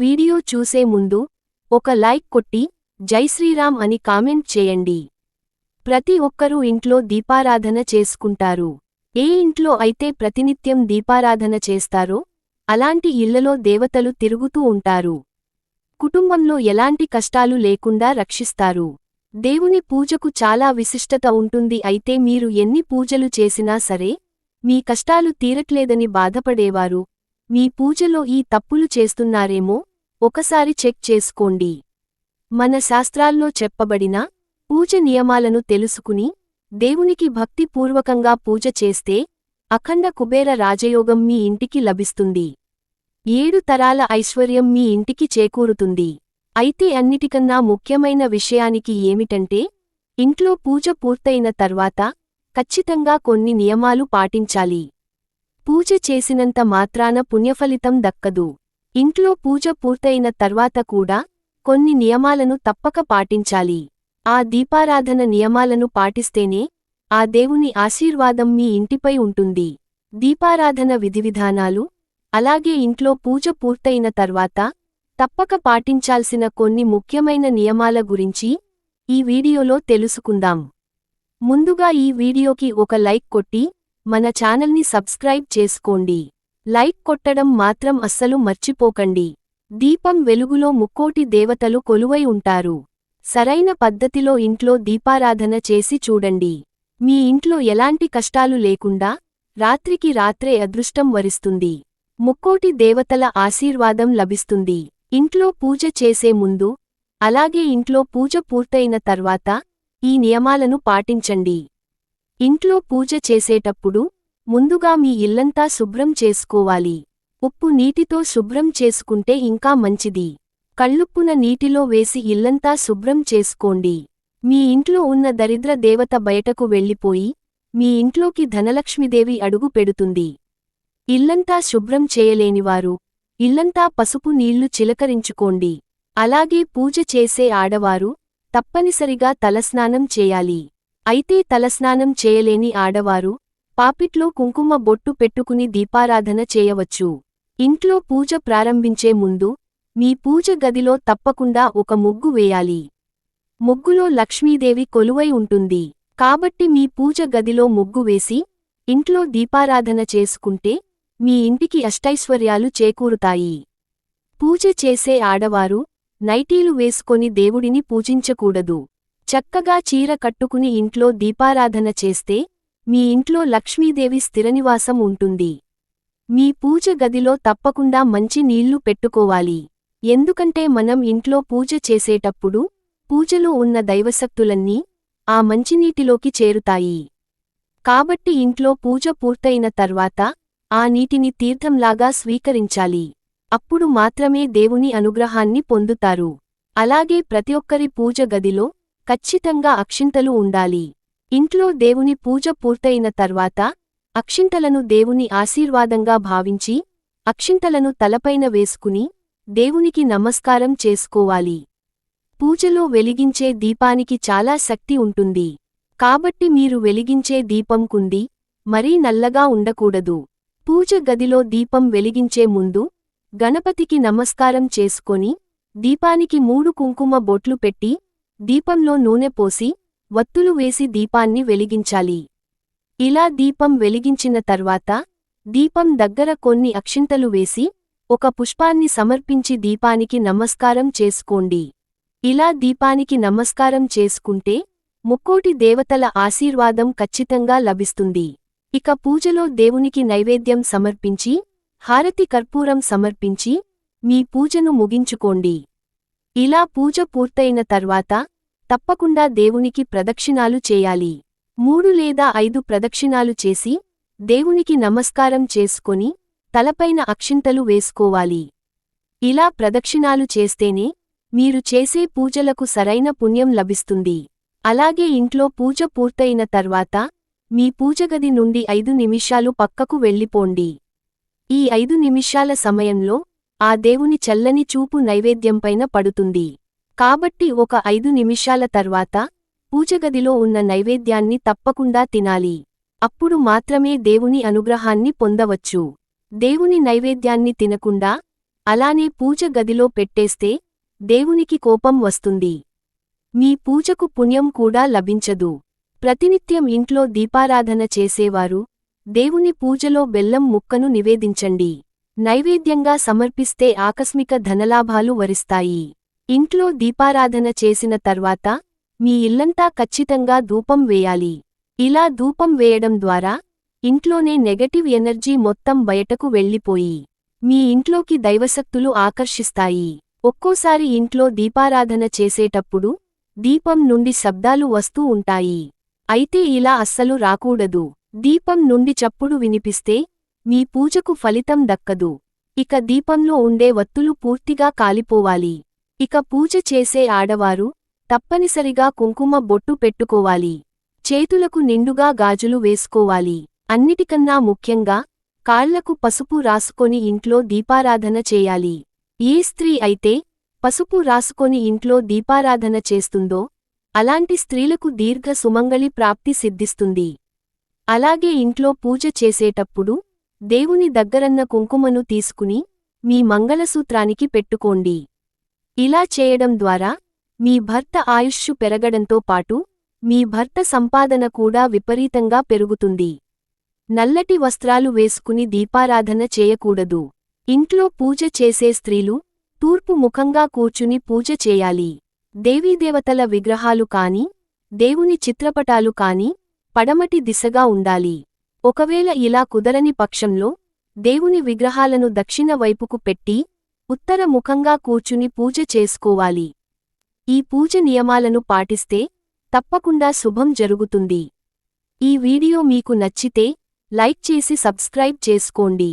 Video చూసే ముందు ఒక లైక్ కొట్టి జై శ్రీరామ్ అని కామెంట్ చేయండి. ప్రతి ఒక్కరూ ఇంట్లో దీపారాధన చేసుకుంటారు. ఏ ఇంట్లో అయితే ప్రతినిత్యం దీపారాధన చేస్తారో అలాంటి ఇళ్ళలో దేవతలు తిరుగుతూ ఉంటారు. కుటుంబంలో ఎలాంటి కష్టాలు లేకుండా రక్షిస్తారు. దేవుని పూజకు చాలా విశిష్టత ఉంటుంది అయితే మీరు ఎన్ని పూజలు చేసినా సరే మీ కష్టాలు తీరట్లేదని బాధపడేవారు. మీ పూజలో ఈ తప్పులు చేస్తున్నారేమో ఒకసారి చెక్ చేసుకోండి. మన శాస్త్రాల్లో చెప్పబడిన పూజ నియమాలను తెలుసుకుని దేవునికి భక్తిపూర్వకంగా పూజ చేస్తే అఖండ కుబేర రాజయోగం మీ ఇంటికి లభిస్తుంది. ఏడు తరాల ఐశ్వర్యం మీ ఇంటికి చేకూరుతుంది. అయితే అన్నిటికన్నా ముఖ్యమైన విషయానికి ఏమిటంటే ఇంట్లో పూజ పూర్తయిన తర్వాత ఖచ్చితంగా కొన్ని నియమాలు పాటించాలి. పూజ చేసినంత మాత్రాన పుణ్యఫలితం దక్కదు. ఇంట్లో పూజ పూర్తయిన తర్వాత కూడా కొన్ని నియమాలను తప్పక పాటించాలి. ఆ దీపారాధన నియమాలను పాటిస్తేనే ఆ దేవుని ఆశీర్వాదం మీ ఇంటిపై ఉంటుంది. దీపారాధన విధివిధానాలు అలాగే ఇంట్లో పూజ పూర్తయిన తర్వాత తప్పక పాటించాల్సిన కొన్ని ముఖ్యమైన నియమాల గురించి ఈ వీడియోలో తెలుసుకుందాం. ముందుగా ఈ వీడియోకి ఒక లైక్ కొట్టి మన ఛానల్ని సబ్స్క్రైబ్ చేసుకోండి. లైక్ కొట్టడం మాత్రం అస్సలు మర్చిపోకండి. దీపం వెలుగులో ముక్కోటి దేవతలు కొలువై ఉంటారు. సరైన పద్ధతిలో ఇంట్లో దీపారాధన చేసి చూడండి. మీ ఇంట్లో ఎలాంటి కష్టాలు లేకుండా రాత్రికి రాత్రే అదృష్టం వరిస్తుంది. ముక్కోటి దేవతల ఆశీర్వాదం లభిస్తుంది. ఇంట్లో పూజ చేసే ముందు అలాగే ఇంట్లో పూజ పూర్తయిన తర్వాత ఈ నియమాలను పాటించండి. ఇంట్లో పూజ చేసేటప్పుడు ముందుగా మీ ఇల్లంతా శుభ్రం చేసుకోవాలి. ఉప్పు నీటితో శుభ్రం చేసుకుంటే ఇంకా మంచిది. కళ్ళుప్పున నీటిలో వేసి ఇల్లంతా శుభ్రం చేసుకోండి. మీ ఇంట్లో ఉన్న దరిద్ర దేవత బయటకు వెళ్ళిపోయి మీ ఇంట్లోకి ధనలక్ష్మీదేవి అడుగు పెడుతుంది. ఇల్లంతా శుభ్రం చేయలేనివారు ఇల్లంతా పసుపు నీళ్ళు చిలకరించుకోండి. అలాగే పూజ చేసే ఆడవారు తప్పనిసరిగా తలస్నానం చేయాలి. అయితే తలస్నానం చేయలేని ఆడవారు పాపిట్లో కుంకుమ బొట్టు పెట్టుకుని దీపారాధన చేయవచ్చు. ఇంట్లో పూజ ప్రారంభించే ముందు మీ పూజ గదిలో తప్పకుండా ఒక ముగ్గు వేయాలి. ముగ్గులో లక్ష్మీదేవి కొలువై ఉంటుంది. కాబట్టి మీ పూజ గదిలో ముగ్గు వేసి ఇంట్లో దీపారాధన చేసుకుంటే మీ ఇంటికి అష్టైశ్వర్యాలు చేకూరుతాయి. పూజ చేసే ఆడవారు నైటీలు వేసుకొని దేవుడిని పూజించకూడదు. చక్కగా చీర కట్టుకుని ఇంట్లో దీపారాధన చేస్తే మీ ఇంట్లో లక్ష్మీదేవి స్థిరనివాసం ఉంటుంది. మీ పూజ గదిలో తప్పకుండా మంచి నీళ్ళు పెట్టుకోవాలి. ఎందుకంటే మనం ఇంట్లో పూజ చేసేటప్పుడు పూజలో ఉన్న దైవశక్తులన్నీ ఆ మంచినీటిలోకి చేరుతాయి. కాబట్టి ఇంట్లో పూజ పూర్తయిన తర్వాత ఆ నీటిని తీర్థంలాగా స్వీకరించాలి. అప్పుడు మాత్రమే దేవుని అనుగ్రహాన్ని పొందుతారు. అలాగే ప్రతి ఒక్కరి పూజ గదిలో ఖచ్చితంగా అక్షింతలు ఉండాలి. ఇంట్లో దేవుని పూజ పూర్తయిన తర్వాత అక్షింతలను దేవుని ఆశీర్వాదంగా భావించి అక్షింతలను తలపైన వేసుకుని దేవునికి నమస్కారం చేసుకోవాలి. పూజలో వెలిగించే దీపానికి చాలా శక్తి ఉంటుంది. కాబట్టి మీరు వెలిగించే దీపం కుంది మరీ నల్లగా ఉండకూడదు. పూజ గదిలో దీపం వెలిగించే ముందు గణపతికి నమస్కారం చేసుకొని దీపానికి మూడు కుంకుమ బొట్లు పెట్టి దీపంలో నూనె పోసి వత్తులు వేసి దీపాన్ని వెలిగించాలి. ఇలా దీపం వెలిగించిన తర్వాత దీపం దగ్గర కొన్ని అక్షింతలు వేసి ఒక పుష్పాన్ని సమర్పించి దీపానికి నమస్కారం చేసుకోండి. ఇలా దీపానికి నమస్కారం చేసుకుంటే ముక్కోటి దేవతల ఆశీర్వాదం ఖచ్చితంగా లభిస్తుంది. ఇక పూజలో దేవునికి నైవేద్యం సమర్పించి హారతి కర్పూరం సమర్పించి మీ పూజను ముగించుకోండి. ఇలా పూజ పూర్తయిన తర్వాత తప్పకుండా దేవునికి ప్రదక్షిణాలు చేయాలి. మూడు లేదా ఐదు ప్రదక్షిణాలు చేసి దేవునికి నమస్కారం చేసుకొని తలపైన అక్షింతలు వేసుకోవాలి. ఇలా ప్రదక్షిణాలు చేస్తేనే మీరు చేసే పూజలకు సరైన పుణ్యం లభిస్తుంది. అలాగే ఇంట్లో పూజ పూర్తయిన తర్వాత మీ పూజగది నుండి ఐదు నిమిషాలు పక్కకు వెళ్ళిపోండి. ఈ ఐదు నిమిషాల సమయంలో ఆ దేవుని చల్లని చూపు నైవేద్యంపైన పడుతుంది. కాబట్టి ఒక ఐదు నిమిషాల తర్వాత పూజగదిలో ఉన్న నైవేద్యాన్ని తప్పకుండా తినాలి. అప్పుడు మాత్రమే దేవుని అనుగ్రహాన్ని పొందవచ్చు. దేవుని నైవేద్యాన్ని తినకుండా అలానే పూజ గదిలో పెట్టేస్తే దేవునికి కోపం వస్తుంది. మీ పూజకు పుణ్యం కూడా లభించదు. ప్రతినిత్యం ఇంట్లో దీపారాధన చేసేవారు దేవుని పూజలో బెల్లం ముక్కను నివేదించండి. నైవేద్యంగా సమర్పిస్తే ఆకస్మిక ధనలాభాలు వరిస్తాయి. ఇంట్లో దీపారాధన చేసిన తర్వాత మీ ఇల్లంతా ఖచ్చితంగా ధూపం వేయాలి. ఇలా ధూపం వేయడం ద్వారా ఇంట్లోనే నెగటివ్ ఎనర్జీ మొత్తం బయటకు వెళ్ళిపోయి మీ ఇంట్లోకి దైవశక్తులు ఆకర్షిస్తాయి. ఒక్కోసారి ఇంట్లో దీపారాధన చేసేటప్పుడు దీపం నుండి శబ్దాలు వస్తూ ఉంటాయి. అయితే ఇలా అస్సలు రాకూడదు. దీపం నుండి చప్పుడు వినిపిస్తే మీ పూజకు ఫలితం దక్కదు. ఇక దీపంలో ఉండే వత్తులు పూర్తిగా కాలిపోవాలి. ఇక పూజ చేసే ఆడవారు తప్పనిసరిగా కుంకుమ బొట్టు పెట్టుకోవాలి. చేతులకు నిండుగా గాజులు వేసుకోవాలి. అన్నిటికన్నా ముఖ్యంగా కాళ్ళకు పసుపు రాసుకొని ఇంట్లో దీపారాధన చేయాలి. ఏ స్త్రీ అయితే పసుపు రాసుకొని ఇంట్లో దీపారాధన చేస్తుందో అలాంటి స్త్రీలకు దీర్ఘ సుమంగళి ప్రాప్తి సిద్ధిస్తుంది. అలాగే ఇంట్లో పూజ చేసేటప్పుడు దేవుని దగ్గరన్న కుంకుమను తీసుకుని మీ మంగళసూత్రానికి పెట్టుకోండి. ఇలా చేయడం ద్వారా మీ భర్త ఆయుష్షు పెరగడంతో పాటు మీ భర్త సంపాదన కూడా విపరీతంగా పెరుగుతుంది. నల్లటి వస్త్రాలు వేసుకుని దీపారాధన చేయకూడదు. ఇంట్లో పూజ చేసే స్త్రీలు తూర్పు ముఖంగా కూర్చుని పూజ చేయాలి. దేవీదేవతల విగ్రహాలు కాని దేవుని చిత్రపటాలు కాని పడమటి దిశగా ఉండాలి. ఒకవేళ ఇలా కుదరని పక్షంలో దేవుని విగ్రహాలను దక్షిణ వైపుకు పెట్టి ఉత్తర ముఖంగా కూర్చుని పూజ చేసుకోవాలి. ఈ పూజ నియమాలను పాటిస్తే తప్పకుండా శుభం జరుగుతుంది. ఈ వీడియో మీకు నచ్చితే లైక్ చేసి సబ్స్క్రైబ్ చేసుకోండి.